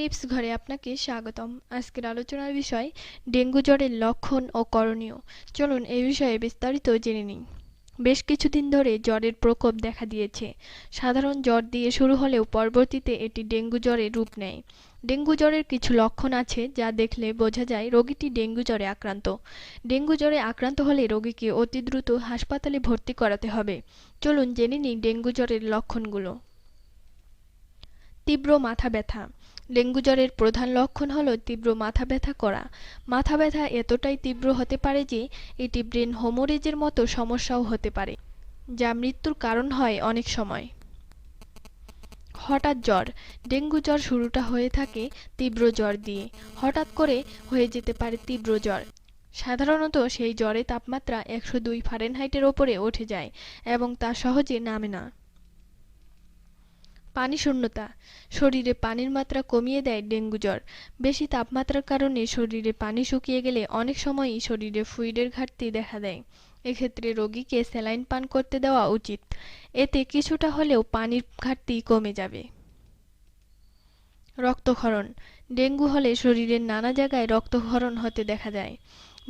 Tips ঘরে আপনাকে স্বাগতম। আজকের আলোচনার বিষয়, ডেঙ্গু জ্বরের লক্ষণ ও করণীয়। চলুন এই বিষয়ে বিস্তারিত জেনে নিই। বেশ কিছুদিন ধরে জ্বরের প্রকোপ দেখা দিয়েছে। সাধারণ জ্বর দিয়ে শুরু হলেও পরবর্তীতে এটি ডেঙ্গু জ্বরে রূপ নেয়। ডেঙ্গু জ্বরের কিছু লক্ষণ আছে যা দেখলে বোঝা যায় রোগীটি ডেঙ্গু জ্বরে আক্রান্ত। ডেঙ্গু জ্বরে আক্রান্ত হলে রোগীকে অতি দ্রুত হাসপাতালে ভর্তি করাতে হবে। চলুন জেনে নিই ডেঙ্গু জ্বরের লক্ষণগুলো। তীব্র মাথা ব্যথা। ডেঙ্গু জ্বরের প্রধান লক্ষণ হল তীব্র মাথা ব্যথা করা। মাথা ব্যথা এতটাই তীব্র হতে পারে যে, এটি ব্রেন হোমোরেজের মতো সমস্যাও হতে পারে, যা মৃত্যুর কারণ হয় অনেক সময়। হঠাৎ জ্বর। ডেঙ্গু জ্বর শুরুটা হয়ে থাকে তীব্র জ্বর দিয়ে। হঠাৎ করে হয়ে যেতে পারে তীব্র জ্বর। সাধারণত সেই জ্বরে তাপমাত্রা একশো দুই ফারেনহাইটের ওপরে উঠে যায় এবং তা সহজে নামে না। পানি শূন্যতা। শরীরে পানির মাত্রা কমিয়ে দেয় ডেঙ্গু জ্বর। বেশি তাপমাত্রার কারণে শরীরে পানি শুকিয়ে গেলে অনেক সময়ই শরীরে ফ্লুইডের ঘাটতি দেখা দেয়। এক্ষেত্রে রোগীকে স্যালাইন পান করতে দেওয়া উচিত। এতে কিছুটা হলেও পানির ঘাটতি কমে যাবে। রক্তক্ষরণ। ডেঙ্গু হলে শরীরের নানা জায়গায় রক্তক্ষরণ হতে দেখা যায়।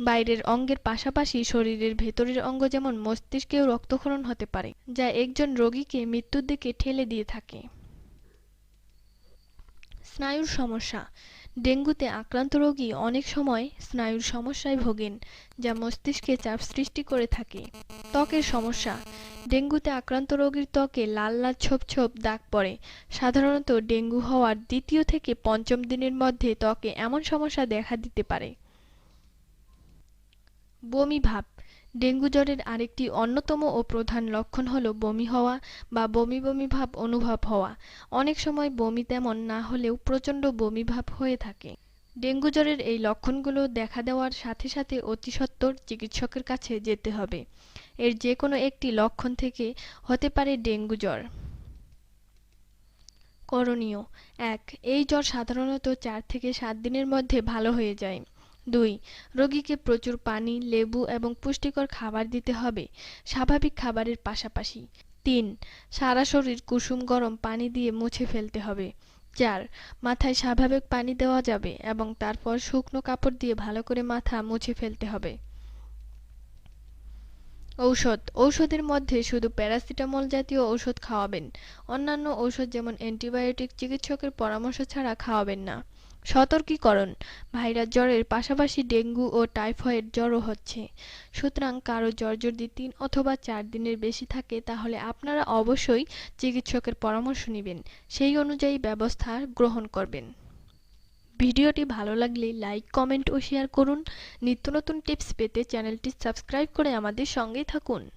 বাইরের অঙ্গের পাশাপাশি শরীরের ভেতরের অঙ্গ যেমন মস্তিষ্কেও রক্তক্ষরণ হতে পারে, যা একজন রোগীকে মৃত্যুর দিকে ঠেলে দিয়ে থাকে। স্নায়ুর সমস্যা। ডেঙ্গুতে আক্রান্ত রোগী অনেক সময় স্নায়ুর সমস্যায় ভোগেন, যা মস্তিষ্কে চাপ সৃষ্টি করে থাকে। ত্বকের সমস্যা। ডেঙ্গুতে আক্রান্ত রোগীর ত্বকে লাল লাল ছোপ ছোপ দাগ পড়ে। সাধারণত ডেঙ্গু হওয়ার দ্বিতীয় থেকে পঞ্চম দিনের মধ্যে ত্বকে এমন সমস্যা দেখা দিতে পারে। বমি ভাব। ডেঙ্গু জ্বরের আরেকটি অন্যতম ও প্রধান লক্ষণ হল বমি হওয়া বা বমি বমি ভাব অনুভব হওয়া। অনেক সময় বমি তেমন না হলেও প্রচণ্ড বমি ভাব হয়ে থাকে। ডেঙ্গু জ্বরের এই লক্ষণগুলো দেখা দেওয়ার সাথে সাথে অতি সত্বর চিকিৎসকের কাছে যেতে হবে। এর যে কোনো একটি লক্ষণ থেকে হতে পারে ডেঙ্গু জ্বর। করণীয়। এক, এই জ্বর সাধারণত চার থেকে সাত দিনের মধ্যে ভালো হয়ে যায়। দুই, রোগীকে প্রচুর পানি, লেবু এবং পুষ্টিকর খাবার দিতে হবে, স্বাভাবিক খাবারের পাশাপাশি। তিন, সারা শরীর কুসুম গরম পানি দিয়ে মুছে ফেলতে হবে। চার, মাথায় স্বাভাবিক পানি দেওয়া যাবে এবং তারপর শুকনো কাপড় দিয়ে ভালো করে মাথা মুছে ফেলতে হবে। ঔষধ, ঔষধের মধ্যে শুধু প্যারাসিটামল জাতীয় ঔষধ খাওয়াবেন। অন্যান্য ঔষধ যেমন অ্যান্টিবায়োটিক চিকিৎসকের পরামর্শ ছাড়া খাওয়াবেন না। সতর্কীকরণ। ভাইরাস জ্বরের পাশাপাশি ডেঙ্গু ও টাইফয়েড জ্বরও হচ্ছে। সুতরাং কারও জ্বর যদি তিন অথবা চার দিনের বেশি থাকে, তাহলে আপনারা অবশ্যই চিকিৎসকের পরামর্শ নেবেন। সেই অনুযায়ী ব্যবস্থা গ্রহণ করবেন। ভিডিওটি ভালো লাগলে লাইক, কমেন্ট ও শেয়ার করুন। নিত্য নতুন টিপস পেতে চ্যানেলটি সাবস্ক্রাইব করে আমাদের সঙ্গেই থাকুন।